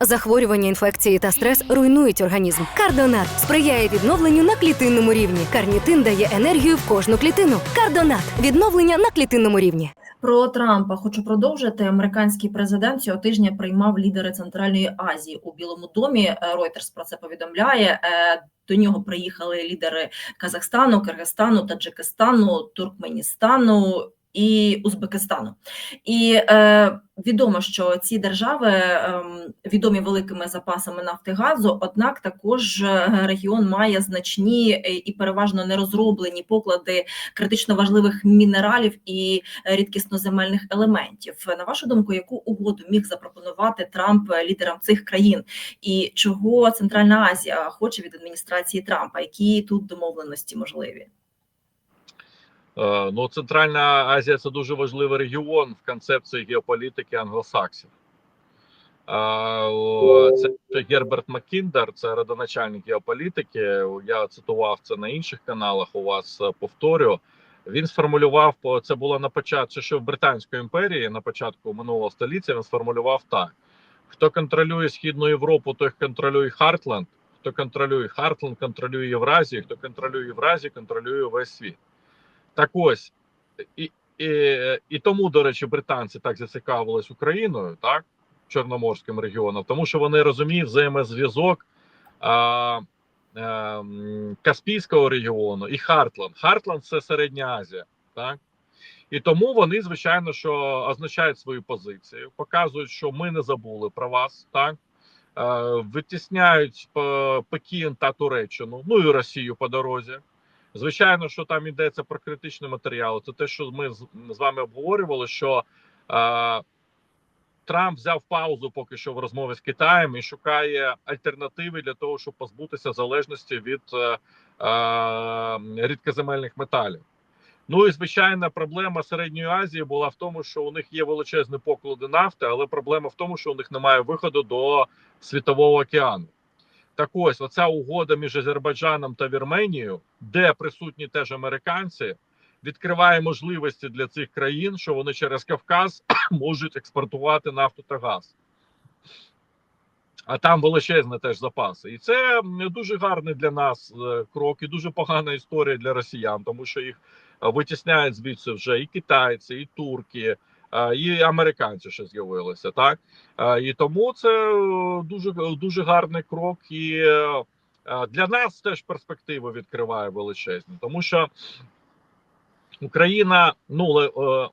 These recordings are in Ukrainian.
Захворювання, інфекції та стрес руйнують організм. Кардонат сприяє відновленню на клітинному рівні. Карнітин дає енергію в кожну клітину. Кардонат відновлення на клітинному рівні. Про Трампа хочу продовжити. Американський президент цього тижня приймав лідери Центральної Азії у Білому домі. Reuters про це повідомляє. Е, До нього приїхали лідери Казахстану, Киргизстану, Таджикистану, Туркменістану. І Узбекистану, і е, відомо, що ці держави е, відомі великими запасами нафти газу однак також е, регіон має значні е, і переважно нерозроблені поклади критично важливих мінералів і е, рідкісноземельних елементів. На вашу думку, яку угоду міг запропонувати Трамп лідерам цих країн, і чого Центральна Азія хоче від адміністрації Трампа? Які тут домовленості можливі? Е, Ну, Центральна Азія це дуже важливий регіон в концепції геополітики англосаксів. Е, Це Герберт Маккіндер, це родоначальник геополітики. Я цитував це на інших каналах. У вас е, повторю. Він сформулював це було на початку ще в Британської імперії на початку минулого століття. Він сформулював так: хто контролює Східну Європу, той контролює Хартленд. Хто контролює Хартленд, контролює Євразію. Хто контролює Євразію, контролює весь світ. Так ось і, і, і тому, до речі, британці так зацікавились Україною, так, Чорноморським регіоном, тому що вони розуміють взаємозв'язок а, а, Каспійського регіону і Хартленд. Хартленд це Середня Азія, так. І тому вони, звичайно, що означають свою позицію, показують, що ми не забули про вас, так. Е, Витісняють П- Пекін та Туреччину, ну і Росію по дорозі. Звичайно, що там йдеться про критичний матеріал. Це те, що ми з, вами обговорювали, що е, Трамп взяв паузу поки що в розмові з Китаєм і шукає альтернативи для того, щоб позбутися залежності від е, е, рідкоземельних металів. Ну і звичайна проблема середньої Азії була в тому, що у них є величезні поклади нафти, але проблема в тому, що у них немає виходу до світового океану. Так ось оця угода між Азербайджаном та Вірменією, де присутні теж американці, відкриває можливості для цих країн, що вони через Кавказ можуть експортувати нафту та газ. А там величезні теж запаси. І це дуже гарний для нас е, крок, і дуже погана історія для росіян, тому що їх е, витісняють звідси вже і китайці, і турки, і американці ще з'явилися. Так Е, і тому це е, дуже дуже гарний крок, і е, е, для нас теж перспективи відкриває величезні, тому що Україна ну е, е,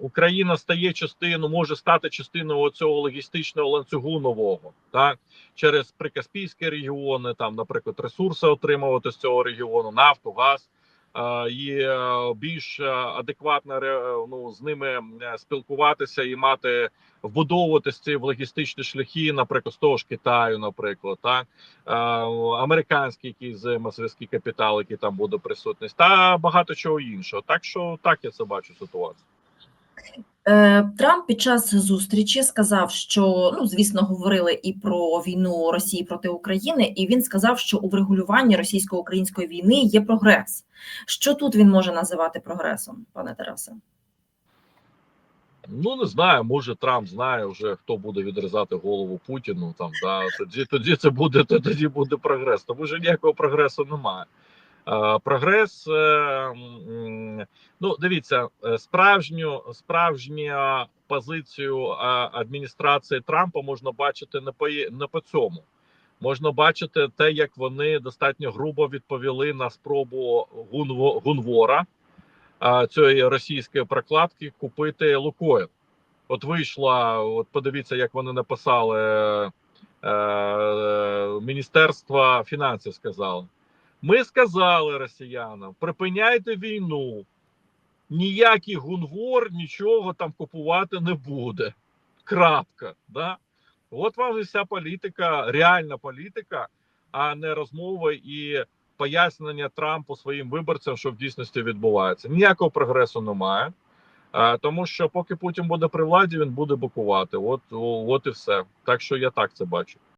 Україна стає частиною, може стати частиною цього логістичного ланцюгу нового, так через прикаспійські регіони, там, наприклад, ресурси отримувати з цього регіону, нафту, газ. Е, І е, більш е, адекватно ну, з ними спілкуватися і мати вбудовуватися ці в логістичні шляхи, наприклад, з того ж Китаю, наприклад, так американський якийсь взаємозв'язки капітал, який там буде присутність, та багато чого іншого. Так що так я це бачу ситуацію. Е, Трамп під час зустрічі сказав, що ну звісно говорили і про війну Росії проти України, і він сказав, що у врегулюванні російсько-української війни є прогрес. Що тут він може називати прогресом, пане Тарасе? Ну не знаю, може Трамп знає вже хто буде відрізати голову Путіну. Там да тоді тоді це буде тоді буде прогрес. Тому що ніякого прогресу немає. Е, прогрес, е, ну дивіться, е, справжню справжню позицію адміністрації Трампа можна бачити не по не по цьому. Можна бачити те, як вони достатньо грубо відповіли на спробу Гунвора цієї російської прокладки купити Лукойл. От вийшла, от подивіться, як вони написали Міністерство фінансів сказало. Ми сказали росіянам: припиняйте війну, ніякий гунвор нічого там купувати не буде. Крапка. Да? От вам і вся політика, реальна політика, а не розмови і пояснення Трампу своїм виборцям, що в дійсності відбувається. Ніякого прогресу немає. Тому що поки Путін буде при владі, він буде бокувати. От, от і все. Так що я так це бачу.